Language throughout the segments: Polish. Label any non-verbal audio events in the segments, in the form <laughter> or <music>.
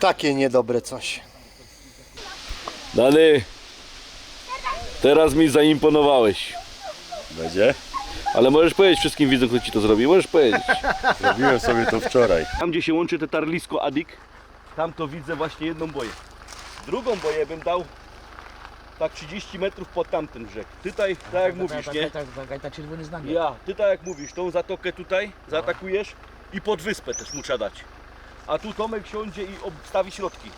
Takie niedobre coś. Dany, teraz mi zaimponowałeś. Będzie? Ale możesz powiedzieć wszystkim widzom, kto ci to zrobił. Możesz powiedzieć. <laughs> Zrobiłem sobie to wczoraj. Tam, gdzie się łączy te tarlisko Adik, tam to widzę właśnie jedną boję. Drugą boję bym dał tak 30 metrów pod tamten brzeg. Tutaj, tak jak mówisz, nie? Tak, tak, tak, tak, czerwony znak. Ja, ty tak jak mówisz, tą zatokę tutaj zaatakujesz i pod wyspę też mu trzeba dać. A tu Tomek siądzie i obstawi środki.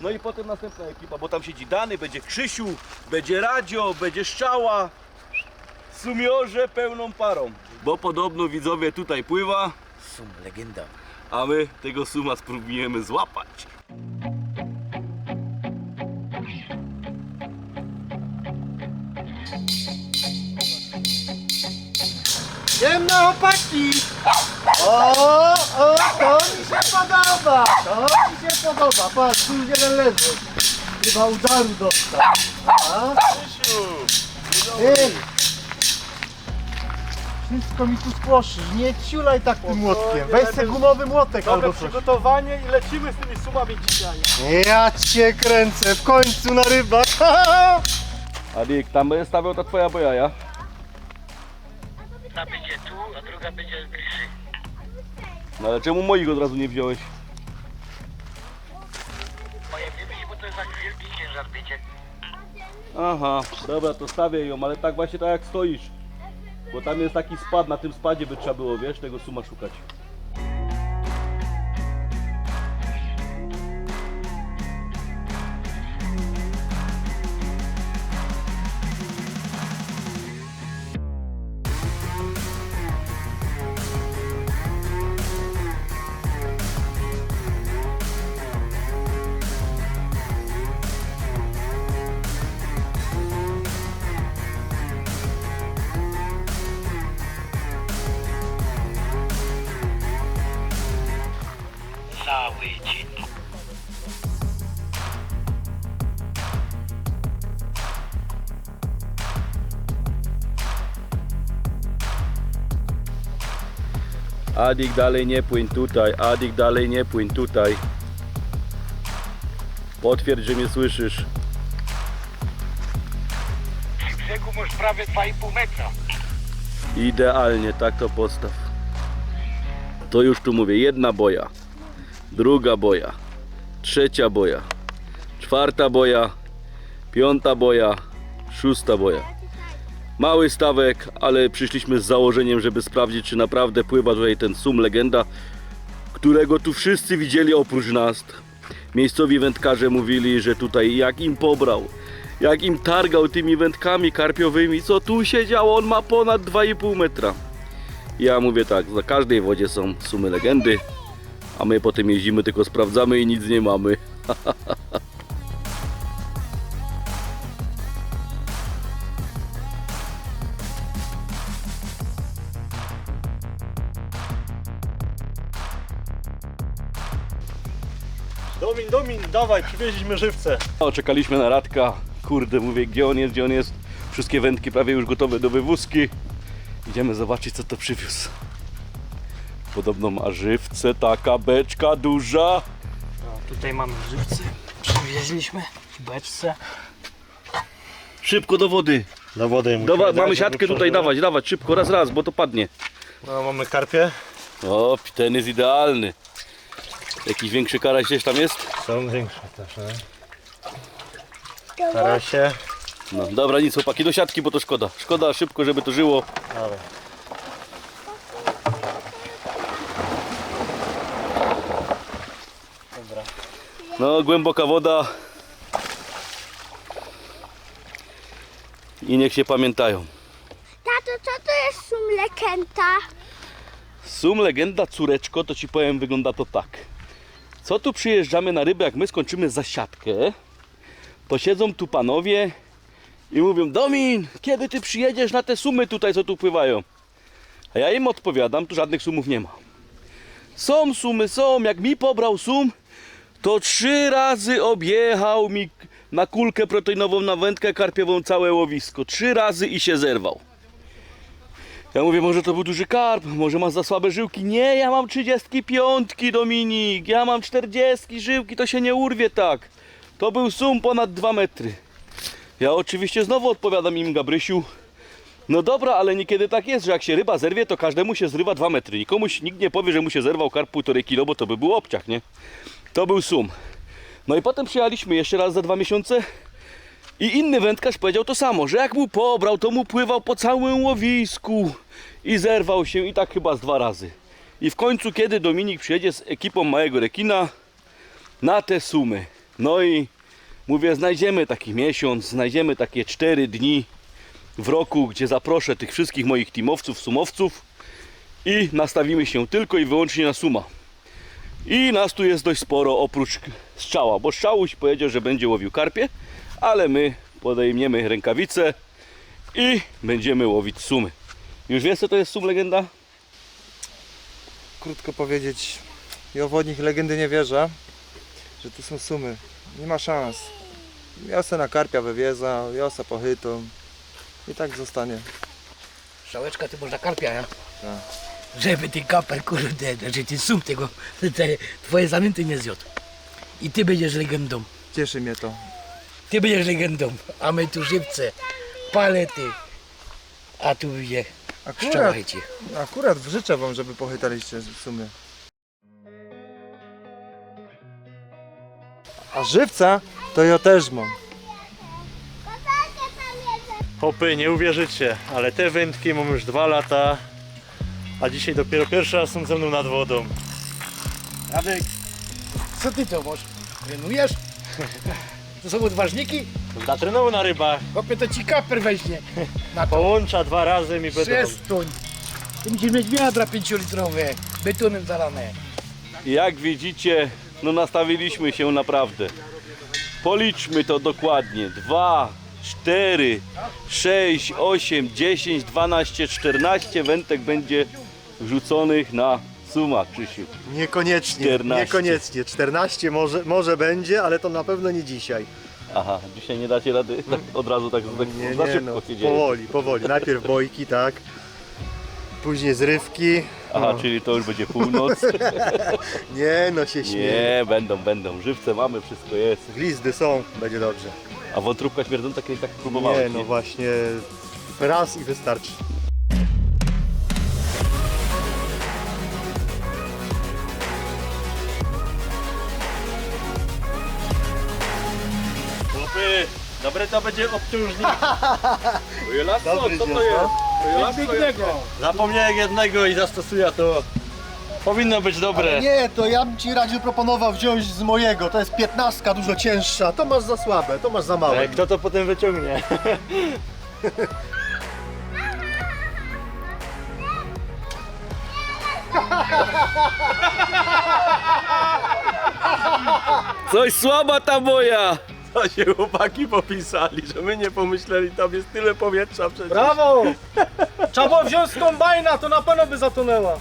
No i potem następna ekipa, bo tam siedzi Dany, będzie Krzysiu, będzie Radio, będzie Szczała. Sumiorze pełną parą. Bo podobno widzowie tutaj pływa, Sum, legenda. a my tego suma spróbujemy złapać. Ciemne opaki! O, o, to mi się podoba! To mi się podoba. Patrz, tu jeden leży. Chyba udaru dostał. A? Ej! Wszystko mi tu spłoszysz. Nie ciulaj tak tym młotkiem. Weź se gumowy młotek albo coś. przygotowanie i lecimy z tymi sumami dzisiaj. Ja cię kręcę. W końcu na rybach. Adik, tam będzie stawiał ta twoja bojaja. Będzie tu, a druga będzie bliżej. No ale czemu moich od razu nie wziąłeś? Moje widzi, bo to jest tak wielki ciężar, wiecie. Aha, dobra, to stawię ją, ale tak właśnie tak jak stoisz. Bo tam jest taki spad, na tym spadzie by trzeba było, wiesz, tego suma szukać. Adik dalej nie płyń tutaj, Adik dalej nie płyń tutaj. Potwierdź, że mnie słyszysz. Przy brzegu masz prawie 2,5 metra. Idealnie, tak to postaw. To już tu mówię, jedna boja, druga boja, trzecia boja, czwarta boja, piąta boja, szósta boja. Mały stawek, ale przyszliśmy z założeniem, żeby sprawdzić, czy naprawdę pływa tutaj ten sum legenda, którego tu wszyscy widzieli oprócz nas. Miejscowi wędkarze mówili, że tutaj jak im pobrał, jak im targał tymi wędkami karpiowymi, co tu się działo, on ma ponad 2,5 metra. Ja mówię tak, za każdej wodzie są sumy legendy, a my potem jeździmy, tylko sprawdzamy i nic nie mamy. <laughs> dawaj, przywieźliśmy żywce. O, czekaliśmy na Radka, kurde, mówię, gdzie on jest, gdzie on jest. Wszystkie wędki prawie już gotowe do wywózki. Idziemy zobaczyć, co to przywiózł. Podobno ma żywce, taka beczka duża. Tutaj mamy żywcy. Przywieźliśmy w beczce. Szybko do wody. Do wody Do, wa- mamy siatkę tutaj dawać, dawać, szybko, raz, raz, bo to padnie. No, mamy karpie. O, ten jest idealny. Jakiś większy karaś gdzieś tam jest? Są większe też, nie? Karasie. No dobra, nic chłopaki, do siatki, bo to szkoda. Szkoda szybko, żeby to żyło. Dawaj. No, głęboka woda. I niech się pamiętają. Tato, co to jest sum lekenta? Sum legenda córeczko, to ci powiem, wygląda to tak. Co tu przyjeżdżamy na rybę, jak my skończymy zasiadkę, to siedzą tu panowie i mówią, Domin, kiedy ty przyjedziesz na te sumy tutaj, co tu pływają? A ja im odpowiadam, tu żadnych sumów nie ma. Są sumy, są, jak mi pobrał sum, to trzy razy objechał mi na kulkę proteinową, na wędkę karpiową całe łowisko. Trzy razy i się zerwał. Ja mówię, może to był duży karp, może masz za słabe żyłki. Nie, ja mam 35, Dominik, ja mam 40 żyłki, to się nie urwie tak. To był sum ponad 2 metry. Ja oczywiście znowu odpowiadam im, Gabrysiu. No dobra, ale niekiedy tak jest, że jak się ryba zerwie, to każdemu się zrywa 2 metry. Nikomuś nikt nie powie, że mu się zerwał karp 1,5 kilo, bo to by był obciach, nie? To był sum. No i potem przyjechaliśmy jeszcze raz za dwa miesiące i inny wędkarz powiedział to samo, że jak mu pobrał, to mu pływał po całym łowisku i zerwał się i tak chyba z dwa razy. I w końcu, kiedy Dominik przyjedzie z ekipą małego rekina na te sumy. No i mówię, znajdziemy taki miesiąc, znajdziemy takie cztery dni w roku, gdzie zaproszę tych wszystkich moich teamowców, sumowców i nastawimy się tylko i wyłącznie na suma. I nas tu jest dość sporo oprócz strzała, bo strzałuś powiedział, że będzie łowił karpie, ale my podejmiemy rękawice i będziemy łowić sumy. Już wiesz co to jest sum legenda? krótko powiedzieć, ja w nich legendy nie wierzę, że tu są sumy. Nie ma szans. Wiosę na karpia wywieza, wiosę pochytą i tak zostanie. Szałeczka ty można karpia, ja? Tak. Żeby ty kaper, kurde, że ty sum tego, te twoje zanęty nie zjadł. I ty będziesz legendą. Cieszy mnie to. Ty będziesz legendą, a my tu żywce, palety. A tu będzie Akurat, szczałajcie. akurat życzę wam, żeby pochytaliście w sumie. A żywca to ja też mam. Hopy, nie uwierzycie, ale te wędki mam już dwa lata, a dzisiaj dopiero pierwszy raz są ze mną nad wodą. Radek, co ty to masz? Trenujesz? <laughs> To są odważniki? Zatrenował na rybach, Chłopie, to ci kaper weźmie. <laughs> Na to. połącza dwa razy mi będą... Przestuń. Ty musisz mieć wiadra 5-litrowe, betonem zalane. Jak widzicie, no nastawiliśmy się naprawdę. Policzmy to dokładnie. 2, 4, 6, 8, 10, 12, 14 wędek będzie wrzuconych na suma, Krzysiu. Niekoniecznie, 14. niekoniecznie. 14 może, może będzie, ale to na pewno nie dzisiaj. Aha, dzisiaj nie dacie rady tak od razu tak, tak Nie, za nie, szybko no, się dzieje. powoli, powoli. Najpierw bojki, tak. Później zrywki. Aha, No. czyli to już będzie północ. <laughs> Nie, no się śmieje. Nie, będą, będą. Żywce mamy, wszystko jest. Glizdy są, będzie dobrze. A wątróbka śmierdząca kiedyś tak próbowałem. Nie, no właśnie. Raz i wystarczy. Dobre to będzie obciążnik. <laughs> Dobry co to dzień, jest? Pięknego. Zapomniałem jednego i zastosuję to. Powinno być dobre. Nie, to ja bym ci radził proponował wziąć z mojego. To jest 15, dużo cięższa. To masz za słabe, to masz za małe. Ale kto to potem wyciągnie? <laughs> Coś słaba ta moja! To się chłopaki popisali, że my nie pomyśleli, tam jest tyle powietrza przecież. Brawo! Trzeba było wziąć z kombajna, to na pewno by zatonęła.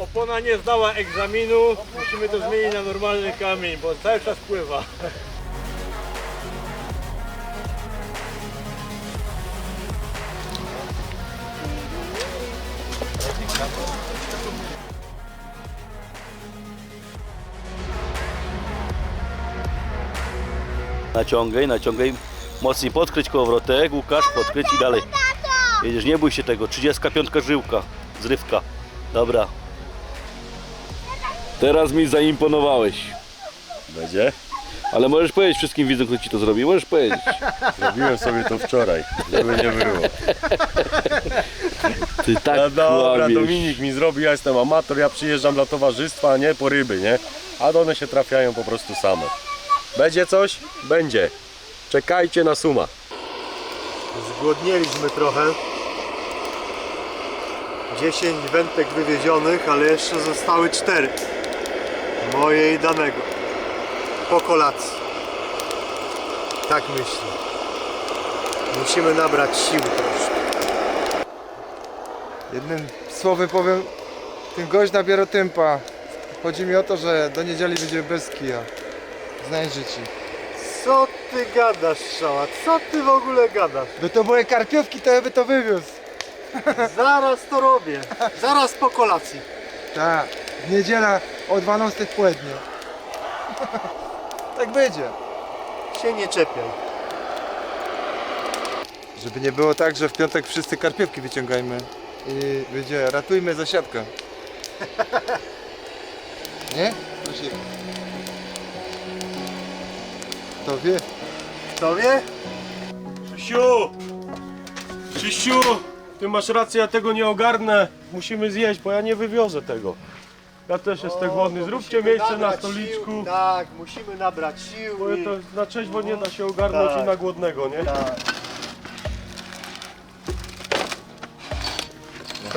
Opona nie zdała egzaminu, musimy to zmienić na normalny kamień, bo cały czas pływa. Naciągaj, naciągaj. Mocniej podkryć kołowrotek, Łukasz, podkryć i dalej. Jedziesz, nie bój się tego. 35 żyłka, zrywka. Dobra. Teraz mi zaimponowałeś. Będzie? Ale możesz powiedzieć wszystkim widzom, kto ci to zrobił. Możesz powiedzieć. <laughs> Zrobiłem sobie to wczoraj, żeby nie było. <laughs> Ty tak No dobra, kłamiesz. Dominik mi zrobił, ja jestem amator, ja przyjeżdżam dla towarzystwa, a nie po ryby, nie? A one się trafiają po prostu same. Będzie coś? Będzie. Czekajcie na suma. Zgłodnieliśmy trochę. 10 wędek wywiezionych, ale jeszcze zostały 4. Moje i danego. Po kolacji. Tak myślę. Musimy nabrać sił troszkę. Jednym słowem powiem, ten gość nabiera tempa. Chodzi mi o to, że do niedzieli będzie bez kija. Znajdzie ci. Co ty gadasz, Szała? Co ty w ogóle gadasz? By to były karpiówki, to ja by to wywiózł. Zaraz to robię. Zaraz po kolacji. Tak, niedziela o 12 w południe. tak będzie. Się nie czepiaj. Żeby nie było tak, że w piątek wszyscy karpiewki wyciągajmy i będzie ratujmy zasiadkę. <laughs> Nie? Proszę. Kto wie? Kto wie? Krzysiu! Krzysiu! Ty masz rację, ja tego nie ogarnę. Musimy zjeść, bo ja nie wywiozę tego. Ja też jestem głodny. Zróbcie miejsce na stoliczku. Sił. Tak, musimy nabrać sił. Bo i- to na trzeźwo nie da się ogarnąć Tak. i na głodnego, nie? Tak.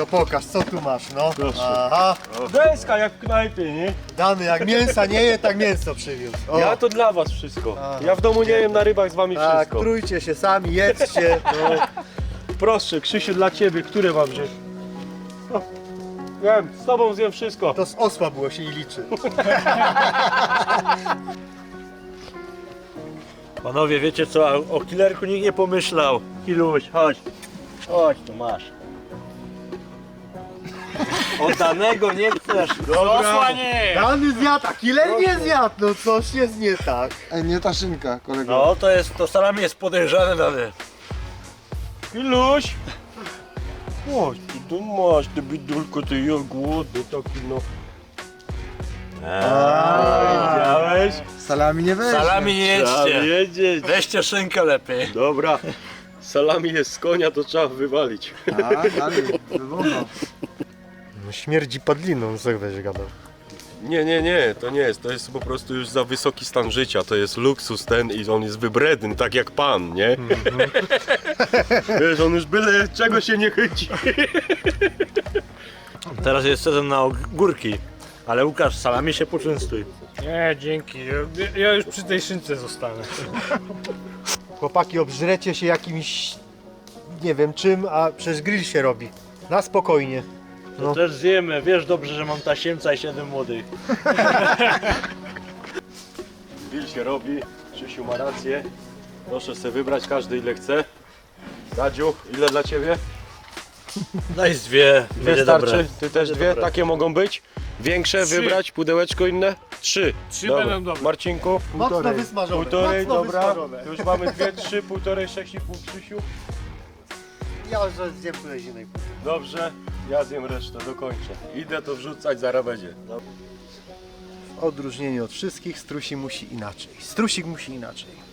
To pokaż, co tu masz, no. Proszę. Aha, Deska jak w knajpie, nie? dany jak mięsa nie je, tak mięso przywiózł. O, Ja to dla was wszystko. Aha. Ja w domu nie jem na rybach z wami tak, wszystko. trójcie się sami, jedzcie. No. <laughs> Proszę, Krzysiu, dla ciebie, które mam wziąć? O, Wiem, z tobą zjem wszystko. To z osła było się i liczy. <laughs> Panowie, wiecie co, o- o killerku nikt nie pomyślał. Kiluś, chodź. Chodź, tu masz. Oddanego nie chcesz. Osła nie. Dany zjadł, a killer nie zjadł, no coś jest nie tak. Ej, nie ta szynka, kolego. No, to jest, to salami jest podejrzane dane. Iluś! Chodź, ty tu masz, ty bidulko, ty ja głodny taki no. Widziałeś? Salami nie weźmie. Salami nie Trzeba jedźcie. wiedzieć. Weźcie szynkę lepiej. Dobra, salami jest z konia, to trzeba wywalić. Tak, dalej, wywołał. No śmierdzi padliną, co weź gadał. Nie, nie, nie, to nie jest, to jest po prostu już za wysoki stan życia, to jest luksus ten i on jest wybredny, tak jak pan, nie? <laughs> Wiesz, on już byle czego się nie chyci. <laughs> Teraz jest sezon na ogórki. Ale Łukasz, salami się poczęstuj. Nie, dzięki. Ja, ja już przy tej szynce zostanę. <laughs> Chłopaki, obżrecie się jakimś, nie wiem czym, a przez grill się robi. Na spokojnie. To No. też zjemy. Wiesz dobrze, że mam tasiemca i siedem młodych. <laughs> Grill się robi, Krzysiu ma rację. Proszę sobie wybrać każdy ile chce. Dadziu, ile dla ciebie? Daj z dwie. Dwie Będzie starczy? dobre. Ty też dwie? dobre. Takie mogą być? Większe Trzy. wybrać, pudełeczko inne? Trzy. Trzy będą dobre. Marcinku? Mocno wysmażone. Półtorej, mocno dobra. Wysmażone. Już mamy dwie, trzy, półtorej, sześć i pół Krzysiu. Ja już zjem tutaj zimnej. Dobrze, ja zjem resztę, dokończę. Idę to wrzucać, zaraz będzie. W odróżnieniu od wszystkich strusi musi inaczej. Strusik musi inaczej.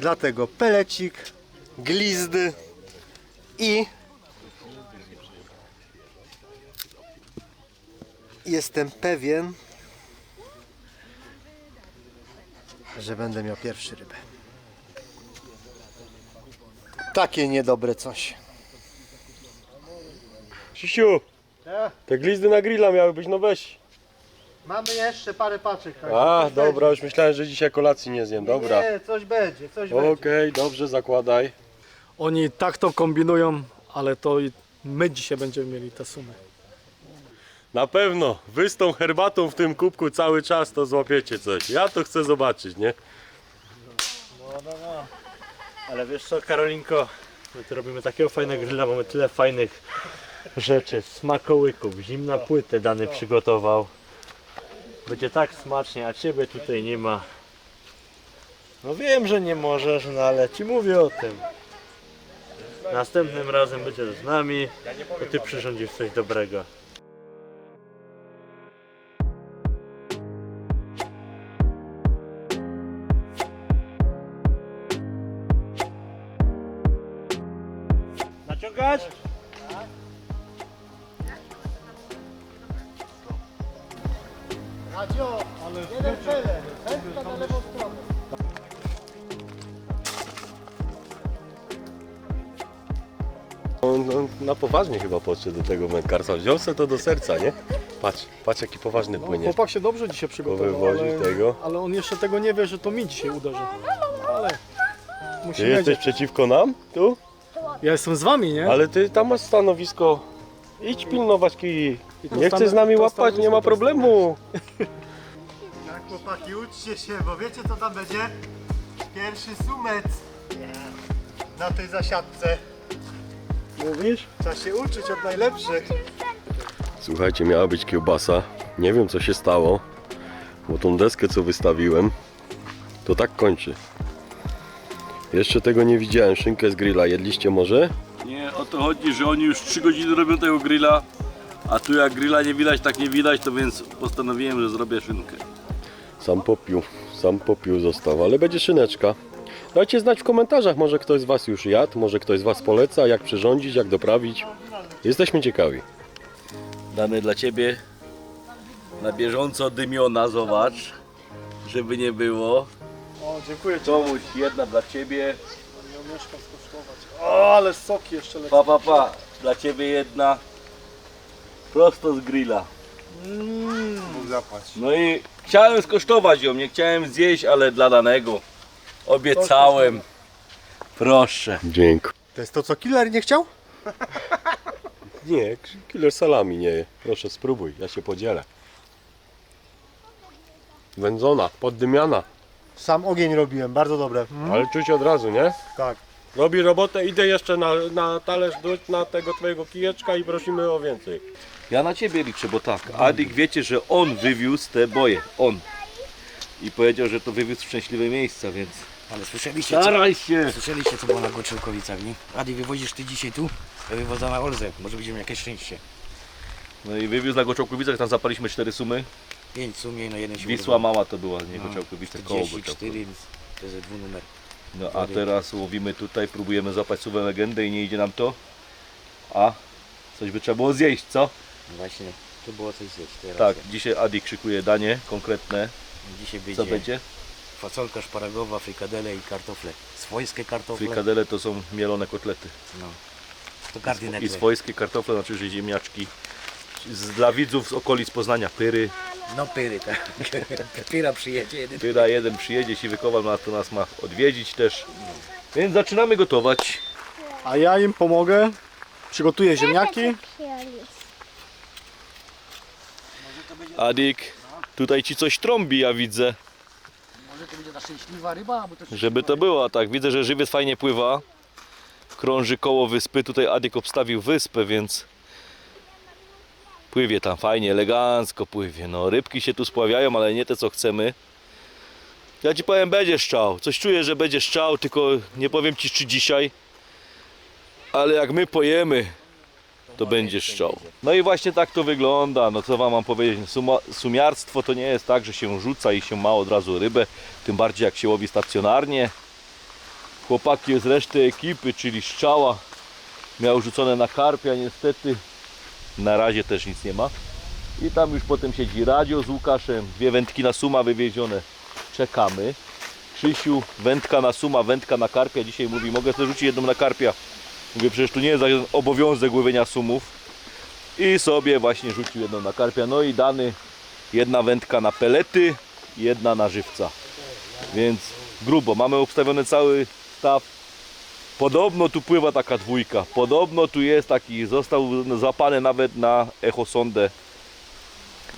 Dlatego pelecik, glizdy i jestem pewien, że będę miał pierwszy rybę. Takie niedobre coś. Krzysiu, te glizdy na grilla miały być, no weź. Mamy jeszcze parę paczek. A, dobra, już myślałem, że dzisiaj kolacji nie zjem, dobra. Nie, coś będzie, coś Okej, dobrze, zakładaj. Oni tak to kombinują, ale to i my dzisiaj będziemy mieli te sumy. Na pewno, wy z tą herbatą w tym kubku cały czas to złapiecie coś. Ja to chcę zobaczyć, nie? Ale wiesz co, Karolinko? My tu robimy takiego fajnego grilla, mamy tyle fajnych rzeczy, smakołyków, zimna płytę dany przygotował. Będzie tak smacznie, a ciebie tutaj nie ma. No wiem, że nie możesz, no ale ci mówię o tym. Następnym razem będziesz z nami, to ty przyrządzisz coś dobrego. Poważnie chyba podszedł do tego mękarstwa. Wziął se to do serca, nie? Patrz, patrz jaki poważny płynie. Chłopak się dobrze dzisiaj przygotował, Powywoził ale, tego. ale on jeszcze tego nie wie, że to mi dzisiaj uderzy. Ale Ty musimy jesteś wiedzieć. przeciwko nam? Tu? Ja jestem z wami, nie? Ale ty tam masz stanowisko. Idź pilnować kij. To Nie chcesz z nami stanowi- to łapać, nie ma stanowisko problemu. Tak chłopaki, uczcie się, bo wiecie co tam będzie? Pierwszy sumec na tej zasiadce. Mówisz? Trzeba się uczyć od najlepszych. Słuchajcie, miała być kiełbasa. Nie wiem co się stało, bo tą deskę co wystawiłem, to tak kończy. Jeszcze tego nie widziałem, szynkę z grilla. Jedliście może? Nie, o to chodzi, że oni już 3 godziny robią tego grilla, a tu jak grilla nie widać, tak nie widać, to więc postanowiłem, że zrobię szynkę. Sam popiół, sam popiół został, ale będzie szyneczka. Dajcie znać w komentarzach, może ktoś z Was już jadł, może ktoś z Was poleca, jak przyrządzić, jak doprawić. Jesteśmy ciekawi. Dane dla Ciebie na bieżąco dymiona, zobacz, żeby nie było. O, dziękuję Ci. Tomuś, jedna dla Ciebie, Nie umieszkam skosztować. O, ale soki jeszcze lecą. pa pa pa, dla Ciebie jedna, prosto z grilla. Zapłać. No i chciałem skosztować ją, nie chciałem zjeść, ale dla danego obiecałem. Proszę. Dzięki. To jest to, co killer nie chciał? <laughs> Nie, killer salami nie je. Proszę spróbuj, ja się podzielę. Wędzona, poddymiana, Sam ogień robiłem, bardzo dobre. Mm, ale czuć od razu, nie? Tak. Robi robotę, idę jeszcze na, na talerz na tego twojego kijeczka i prosimy o więcej. Ja na ciebie liczę, bo tak, Adik wiecie, że on wywiózł te boje, on. I powiedział, że to wywiózł w szczęśliwe miejsca, więc Ale słyszeliście co, staraj się. słyszeliście co było na Goczyłkowicach, nie? Adi, wywozisz ty dzisiaj tu? Ja wywożę na Olzę, może będziemy jakieś szczęście. No i wywiózł na Goczałkowicach, tam zapaliśmy cztery sumy. Pięć sumie, no jeden się Wisła mała to była, nie No, Goczałkowice, koło 44, Goczałkowic. więc to jest dwunumer. No a teraz łowimy tutaj, próbujemy złapać suwę legendę i nie idzie nam to. A coś by trzeba było zjeść, co? No Właśnie, to było coś zjeść teraz. Tak, dzisiaj Adi krzykuje danie konkretne. Dzisiaj będzie, Co będzie? Fasolka szparagowa, frikadele i kartofle. Swojskie kartofle. Frikadele to są mielone kotlety. No. To. I swojskie kartofle, znaczy że ziemniaczki. Z, dla widzów z okolic Poznania pyry. No pyry, tak. <laughs> Pyra przyjedzie jeden. Pyra jeden przyjedzie, siwy kowal ma, to nas ma odwiedzić też. Więc zaczynamy gotować. A ja im pomogę. Przygotuję ziemniaki. Adik, tutaj ci coś trąbi, ja widzę. Może to będzie ta szczęśliwa ryba, bo to Żeby to było, a tak. Widzę, że żywiec fajnie pływa. Krąży koło wyspy. Tutaj Adik obstawił wyspę, więc pływie tam fajnie, elegancko pływie. No, rybki się tu spławiają, ale nie te co chcemy. Ja ci powiem, będzie szczał. Coś czuję, że będzie szczał, tylko nie powiem ci czy dzisiaj. Ale jak my pojemy, to będzie szczał. No i właśnie tak to wygląda. No co wam mam powiedzieć? Suma, sumiarstwo to nie jest tak, że się rzuca i się ma od razu rybę. Tym bardziej jak się łowi stacjonarnie. Chłopaki z reszty ekipy, czyli szczała, miał rzucone na karpia niestety. Na razie też nic nie ma. I tam już potem siedzi radio z Łukaszem, dwie wędki na suma wywiezione. Czekamy. Krzysiu, wędka na suma, wędka na karpia. Dzisiaj mówi, mogę sobie rzucić jedną na karpia. Mówię, przecież tu nie jest obowiązek łowienia sumów. I sobie właśnie rzucił jedną na karpia. No i dany, jedna wędka na pelety, jedna na żywca. Więc grubo. Mamy obstawiony cały staw. Podobno tu pływa taka dwójka. Podobno tu jest taki, został zapany nawet na echosondę.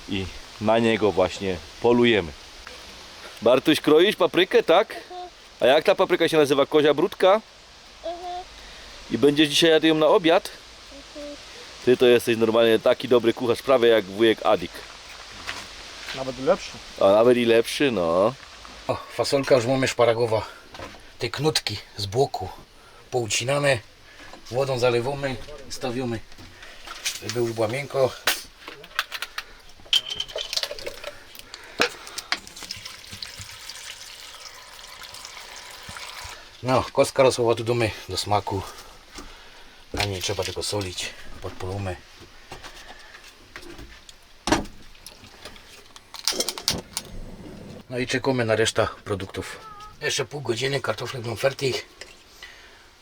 I na niego właśnie polujemy. Bartuś, kroisz paprykę, tak? A jak ta papryka się nazywa? Kozia brudka? I będziesz dzisiaj jadł ją na obiad? Ty to jesteś normalnie taki dobry kucharz, prawie jak wujek Adik. Nawet lepszy. A nawet i lepszy, no. O, fasolka już mamy szparagowa. Te knutki z boku poucinane. Wodą zalewamy i stawiamy. Żeby już była miękko. No, kostka rosłowa tu domy do smaku. A nie trzeba tylko solić. Podpolimy. No i czekamy na resztę produktów. Jeszcze pół godziny, kartofle będą fertig.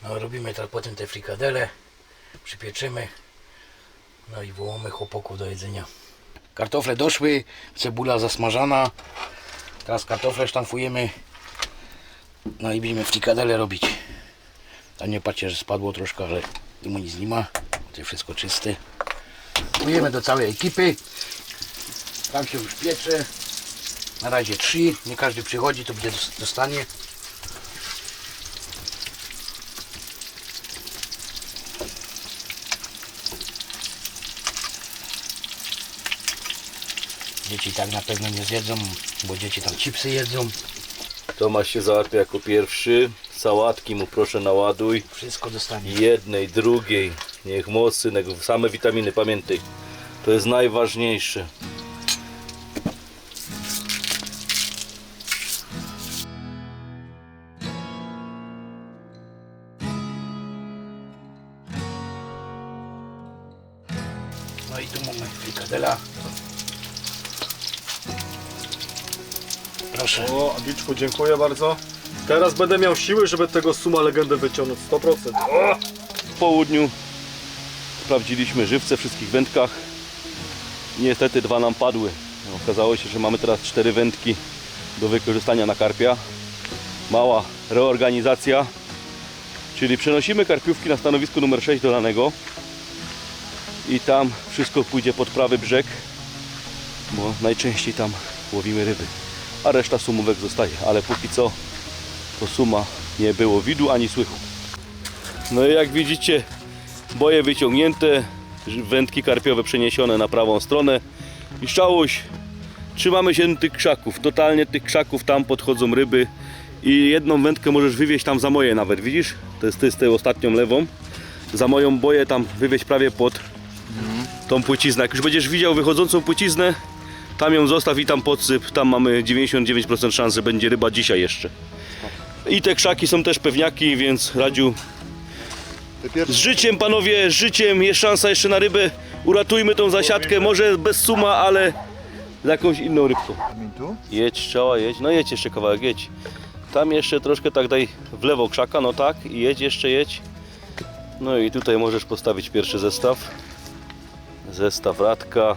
No, robimy teraz potem te frikadele, przypieczymy. No i wołamy chłopaków do jedzenia. Kartofle doszły, cebula zasmażana. Teraz kartofle sztamfujemy. No i będziemy frikadele robić. Tam nie patrzcie, że spadło troszkę, ale tu nic nie ma. To wszystko czyste. Kupujemy do całej ekipy. Tam się już piecze. Na razie trzy. Nie każdy przychodzi, to będzie dostanie. Dzieci tak na pewno nie zjedzą, bo dzieci tam chipsy jedzą. Tomasz się załatwia jako pierwszy. Sałatki mu proszę naładuj. Wszystko dostanie. Jednej, drugiej. Niech mocy, same witaminy, pamiętaj. To jest najważniejsze. No i tu mamy frikadela. Proszę. O, Abiczku, dziękuję bardzo. Teraz będę miał siły, żeby tego suma legendy wyciągnąć 100%. W południu sprawdziliśmy żywce w wszystkich wędkach. Niestety dwa nam padły. Okazało się, że mamy teraz cztery wędki do wykorzystania na karpia. Mała reorganizacja. Czyli przenosimy karpiówki na stanowisko numer 6 do lanego. I tam wszystko pójdzie pod prawy brzeg, bo najczęściej tam łowimy ryby. A reszta sumówek zostaje, ale póki co to suma nie było widu ani słychu. No i jak widzicie, boje wyciągnięte, wędki karpiowe przeniesione na prawą stronę i szczałość. Trzymamy się tych krzaków, totalnie tych krzaków, tam podchodzą ryby i jedną wędkę możesz wywieźć tam za moje nawet, widzisz? To jest, jest tę ostatnią lewą. Za moją boję tam wywieźć prawie pod tą płyciznę. Jak już będziesz widział wychodzącą płyciznę, tam ją zostaw i tam podsyp, tam mamy 99% szans, że będzie ryba dzisiaj jeszcze. I te krzaki są też pewniaki, więc Radziu z życiem panowie, z życiem, jest szansa jeszcze na rybę. Uratujmy tą zasiadkę, może bez suma, ale z jakąś inną rybką. Jedź, strzała, jedź. No jedź jeszcze kawałek, jedź. Tam jeszcze troszkę tak daj w lewo krzaka, no tak. I jedź, jeszcze jedź. No i tutaj możesz postawić pierwszy zestaw. Zestaw radka.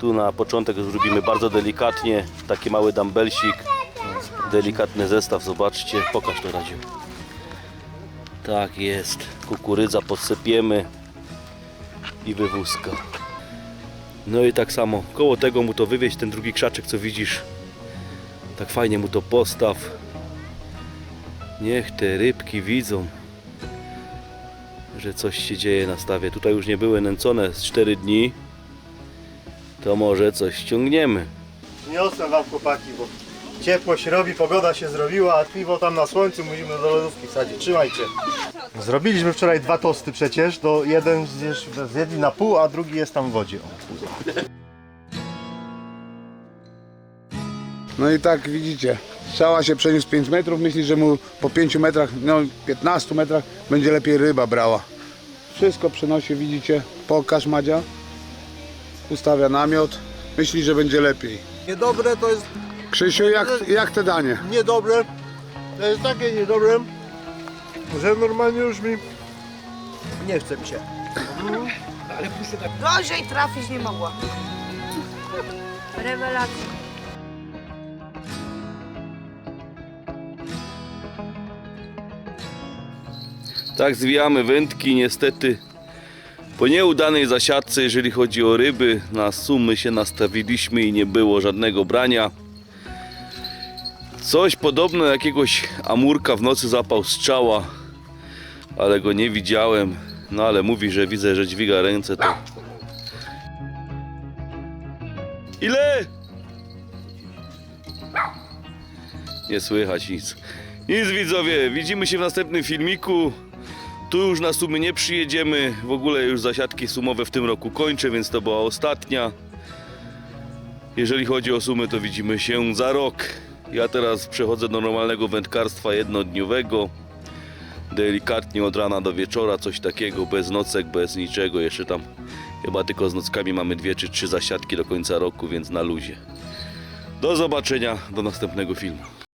Tu na początek zrobimy bardzo delikatnie taki mały dumbbellsik. Delikatny zestaw, zobaczcie. Pokaż to Radziu. Tak jest. Kukurydza podsypiemy i wywózka. No i tak samo, koło tego mu to wywieźć, ten drugi krzaczek co widzisz. Tak fajnie mu to postaw. Niech te rybki widzą, że coś się dzieje na stawie. Tutaj już nie były nęcone z 4 dni. To może coś ściągniemy. Niosę wam chłopaki, bo ciepło się robi, pogoda się zrobiła, a piwo tam na słońcu musimy do lodówki wsadzić. Trzymajcie. Zrobiliśmy wczoraj dwa tosty przecież, to jeden zjedli na pół, a drugi jest tam w wodzie. No i tak widzicie, strzała się przeniósł 5 metrów, myśli, że mu po 5 metrach, no 15 metrach będzie lepiej ryba brała. Wszystko przenosi, widzicie, pokaż Madzia, ustawia namiot, myśli, że będzie lepiej. Niedobre to jest Krzysiu, jak, jak te danie? niedobre, to jest takie niedobre, że normalnie już mi nie chce mi się. Gorzej trafić nie mogła. Rewelacja. Tak zwijamy wędki, niestety po nieudanej zasiadce, jeżeli chodzi o ryby, na sumy się nastawiliśmy i nie było żadnego brania. Coś podobno jakiegoś amurka w nocy zapał strzała, ale go nie widziałem. No ale mówi, że widzę, że dźwiga ręce to... Ile? Nie słychać nic. Nic widzowie, widzimy się w następnym filmiku. Tu już na sumy nie przyjedziemy. W ogóle już zasiadki sumowe w tym roku kończę, więc to była ostatnia. Jeżeli chodzi o sumy, to widzimy się za rok. Ja teraz przechodzę do normalnego wędkarstwa jednodniowego. Delikatnie od rana do wieczora, coś takiego, bez nocek, bez niczego. Jeszcze tam chyba tylko z nockami mamy dwie czy trzy zasiadki do końca roku, więc na luzie. Do zobaczenia, do następnego filmu.